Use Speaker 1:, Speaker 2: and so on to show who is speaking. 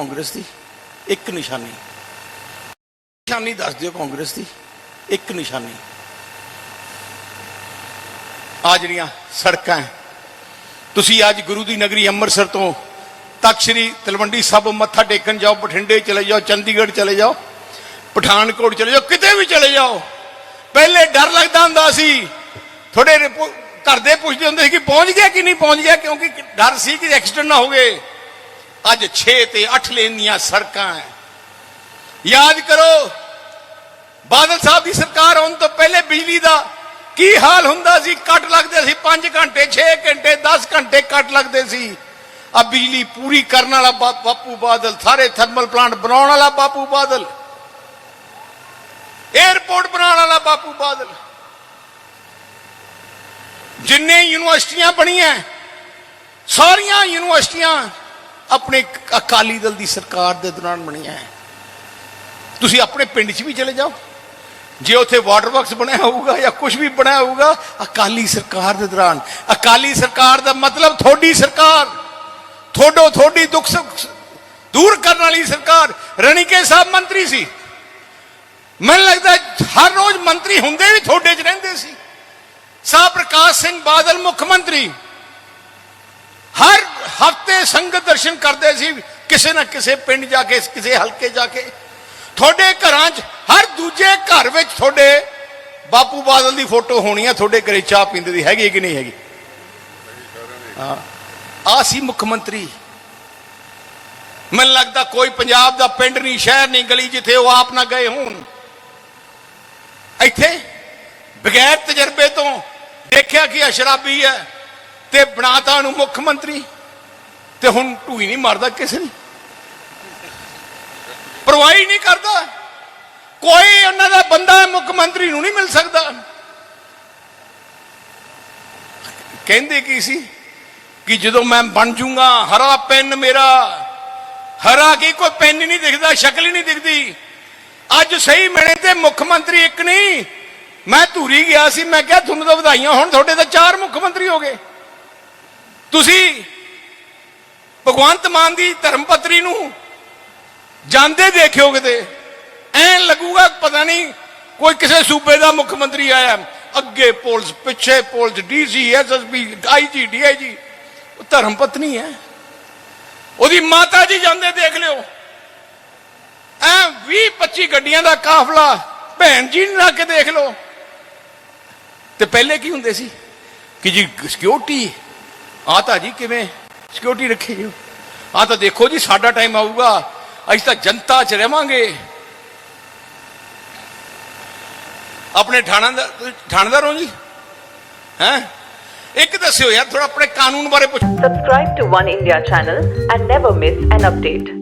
Speaker 1: ਕਾਂਗਰਸ ਦੀ? ਇੱਕ ਨਿਸ਼ਾਨੀ। ਨਿਸ਼ਾਨੀ ਦੱਸ ਦਿਓ ਕਾਂਗਰਸ ਦੀ। ਇੱਕ ਨਿਸ਼ਾਨੀ। ਆ ਜਿਹੜੀਆਂ ਸੜਕਾਂ ਤੁਸੀਂ ਅੱਜ ਗੁਰੂ ਦੀ ਨਗਰੀ ਅੰਮ੍ਰਿਤਸਰ ਤੋਂ ਤਖਤ ਸ੍ਰੀ ਤਲਵੰਡੀ ਸਾਹਿਬ ਮੱਥਾ ਟੇਕਣ ਜਾਓ, ਬਠਿੰਡੇ ਚਲੇ ਜਾਓ, ਚੰਡੀਗੜ੍ਹ ਚਲੇ ਜਾਓ, ਪਠਾਨਕੋਟ ਚਲੇ ਜਾਓ, ਕਿਤੇ ਵੀ ਚਲੇ ਜਾਓ। ਪਹਿਲੇ ਡਰ ਲੱਗਦਾ ਹੁੰਦਾ ਸੀ। ਥੋੜੇ ਘਰ ਦੇ ਪੁੱਛਦੇ ਹੁੰਦੇ ਸੀ ਕਿ ਪਹੁੰਚ ਗਿਆ ਕਿ ਨਹੀਂ ਪਹੁੰਚ ਗਿਆ, ਕਿਉਂਕਿ ਡਰ ਸੀ ਕਿ ਐਕਸੀਡੈਂਟ ਨਾ ਹੋਵੇ ਅੱਜ 6 ਤੇ 8 ਲੇਨ ਦੀਆਂ ਸੜਕਾਂ ਹੈ ਯਾਦ ਕਰੋ, ਬਾਦਲ ਸਾਹਿਬ ਦੀ ਸਰਕਾਰ ਆਉਣ ਤੋਂ ਪਹਿਲੇ ਬਿਜਲੀ ਦਾ ਕੀ ਹਾਲ ਹੁੰਦਾ ਸੀ? ਕੱਟ ਲੱਗਦੇ ਸੀ 5 ਘੰਟੇ 6 ਘੰਟੇ 10 ਘੰਟੇ ਕੱਟ ਲੱਗਦੇ ਸੀ। ਆ ਬਿਜਲੀ ਪੂਰੀ ਕਰਨ ਵਾਲਾ ਬਾਪੂ ਬਾਦਲ, ਸਾਰੇ ਥਰਮਲ ਪਲਾਂਟ ਬਣਾਉਣ ਵਾਲਾ ਬਾਪੂ ਬਾਦਲ। 에어ਪੋਰਟ ਬਣਾਉਣ ਵਾਲਾ ਬਾਪੂ ਬਾਦਲ। ਜਿੰਨੇ ਯੂਨੀਵਰਸਿਟੀਆਂ ਬਣੀਆਂ, ਸਾਰੀਆਂ ਯੂਨੀਵਰਸਿਟੀਆਂ ਆਪਣੇ ਅਕਾਲੀ ਦਲ ਦੀ ਸਰਕਾਰ ਦੇ ਦੌਰਾਨ ਬਣੀਆਂ ਹੈ। ਤੁਸੀਂ ਆਪਣੇ ਪਿੰਡ 'ਚ ਵੀ ਚਲੇ ਜਾਓ। ਜੇ ਉੱਥੇ ਵਾਟਰ ਵਰਕਸ ਬਣਿਆ ਹੋਊਗਾ ਜਾਂ ਕੁਝ ਵੀ ਬਣਿਆ ਹੋਊਗਾ, ਅਕਾਲੀ ਸਰਕਾਰ ਦੇ ਦੌਰਾਨ। ਅਕਾਲੀ ਸਰਕਾਰ ਦਾ ਮਤਲਬ ਥੋੜੀ ਸਰਕਾਰ। ਥੋੜੋ ਥੋੜੀ ਦੁੱਖ ਸੁੱਖ ਦੂਰ ਕਰਨ ਵਾਲੀ ਸਰਕਾਰ। ਰਣੀਕੇ ਸਾਹਿਬ ਮੰਤਰੀ ਸੀ। ਮੈਨੂੰ ਲੱਗਦਾ ਹਰ ਰੋਜ਼ ਮੰਤਰੀ ਹੁੰਦੇ ਵੀ ਥੋੜੇ 'ਚ ਰਹਿੰਦੇ ਸੀ। ਸਾਹ ਪ੍ਰਕਾਸ਼ ਸਿੰਘ ਬਾਦਲ ਮੁੱਖ ਮੰਤਰੀ। ਹਰ ਹਫ਼ਤੇ ਸੰਗਤ ਦਰਸ਼ਨ ਕਰਦੇ ਸੀ, ਕਿਸੇ ਨਾ ਕਿਸੇ ਪਿੰਡ ਜਾ ਕੇ, ਕਿਸੇ ਹਲਕੇ ਜਾ ਕੇ। ਤੁਹਾਡੇ ਘਰਾਂ 'ਚ, ਹਰ ਦੂਜੇ ਘਰ ਵਿੱਚ ਤੁਹਾਡੇ ਬਾਪੂ ਬਾਦਲ ਦੀ ਫੋਟੋ ਹੋਣੀ ਆ, ਤੁਹਾਡੇ ਘਰੇ ਚਾਹ ਪੀਂਦੇ ਦੀ ਹੈਗੀ ਕਿ ਨਹੀਂ ਹੈਗੀ? ਹਾਂ। ਆ ਸੀ ਮੁੱਖ ਮੰਤਰੀ। ਮੈਨੂੰ ਲੱਗਦਾ ਕੋਈ ਪੰਜਾਬ ਦਾ ਪਿੰਡ ਨਹੀਂ, ਸ਼ਹਿਰ ਨਹੀਂ, ਗਲੀ ਜਿੱਥੇ ਉਹ ਆਪ ਨਾ ਗਏ ਹੋਣ। ਇੱਥੇ ਬਗੈਰ ਤਜਰਬੇ ਤੋਂ ਦੇਖਿਆ ਕਿ ਇਹ ਸ਼ਰਾਬੀ ਹੈ। ਤੇ ਬਣਾਤਾ ਨੂੰ ਮੁੱਖ ਮੰਤਰੀ। ਤੇ ਹੁਣ ਢੂਈ ਨਹੀਂ ਮਾਰਦਾ ਕਿਸੇ ਨੇ। ਪਰਵਾਹੀ ਨਹੀਂ ਕਰਦਾ। ਕੋਈ ਉਹਨਾਂ ਦਾ ਬੰਦਾ ਮੁੱਖ ਮੰਤਰੀ ਨੂੰ ਨਹੀਂ ਮਿਲ ਸਕਦਾ। ਕਹਿੰਦੇ ਕੀ ਸੀ? ਕਿ ਜਦੋਂ ਮੈਂ ਬਣ ਜੂਗਾ, ਹਰਾ ਪੈਨ ਮੇਰਾ। ਹਰਾ ਕੀ, ਕੋਈ ਪੈਨ ਨਹੀਂ ਦਿਖਦਾ, ਸ਼ਕਲ ਹੀ ਨਹੀਂ ਦਿਖਦੀ। ਅੱਜ ਸਹੀ ਮਿਲੇ ਤੇ ਮੁੱਖ ਮੰਤਰੀ ਇੱਕ ਨਹੀਂ। ਮੈਂ ਧੂਰੀ ਗਿਆ ਸੀ, ਮੈਂ ਕਿਹਾ ਤੁਹਾਨੂੰ ਤਾਂ ਵਧਾਈਆਂ ਹੁਣ, ਤੁਹਾਡੇ ਤਾਂ ਚਾਰ ਮੁੱਖ ਮੰਤਰੀ ਹੋ ਗਏ। ਤੁਸੀਂ ਭਗਵੰਤ ਮਾਨ ਦੀ ਧਰਮ ਪਤਰੀ ਨੂੰ ਜਾਂਦੇ ਦੇਖਿਓ ਕਿਤੇ, ਐਂ ਲੱਗੂਗਾ ਪਤਾ ਨਹੀਂ ਕੋਈ ਕਿਸੇ ਸੂਬੇ ਦਾ ਮੁੱਖ ਮੰਤਰੀ ਆਇਆ। ਅੱਗੇ ਪੁਲਿਸ, ਪਿੱਛੇ police, DC, SSP IG DIG ਉਹ ਧਰਮ ਪਤਨੀ ਹੈ। ਉਹਦੀ ਮਾਤਾ ਜੀ ਜਾਂਦੇ ਦੇਖ ਲਿਓ। ਐ 20 25 ਗੱਡੀਆਂ ਦਾ ਕਾਫਲਾ ਭੈਣ ਜੀ ਨੂੰ ਲਾ ਕੇ ਦੇਖ ਲਓ। ਤੇ ਪਹਿਲੇ ਕੀ ਹੁੰਦੇ ਸੀ? ਕਿ ਜੀ ਸਿਕਿਉਰਿਟੀ ਆ ਤਾਂ ਜੀ ਕਿਵੇਂ ਸਿਕਿਉਰਿਟੀ ਰੱਖੀ ਜੀ ਆ ਤਾਂ ਦੇਖੋ ਜੀ ਸਾਡਾ ਟਾਈਮ ਆਊਗਾ ਅਸੀਂ ਤਾਂ ਜਨਤਾ 'ਚ ਰਵਾਂਗੇ ਆਪਣੇ ਥਾਣਾਦਾਰ ਤੁਸੀਂ ਥਾਣੇਦਾਰ ਹੋ ਜੀ ਹੈ ਇੱਕ ਦੱਸਿਓ ਯਾਰ ਥੋੜਾ ਆਪਣੇ ਕਾਨੂੰਨ ਬਾਰੇ ਪੁੱਛ
Speaker 2: Subscribe to One India channel and never miss an update.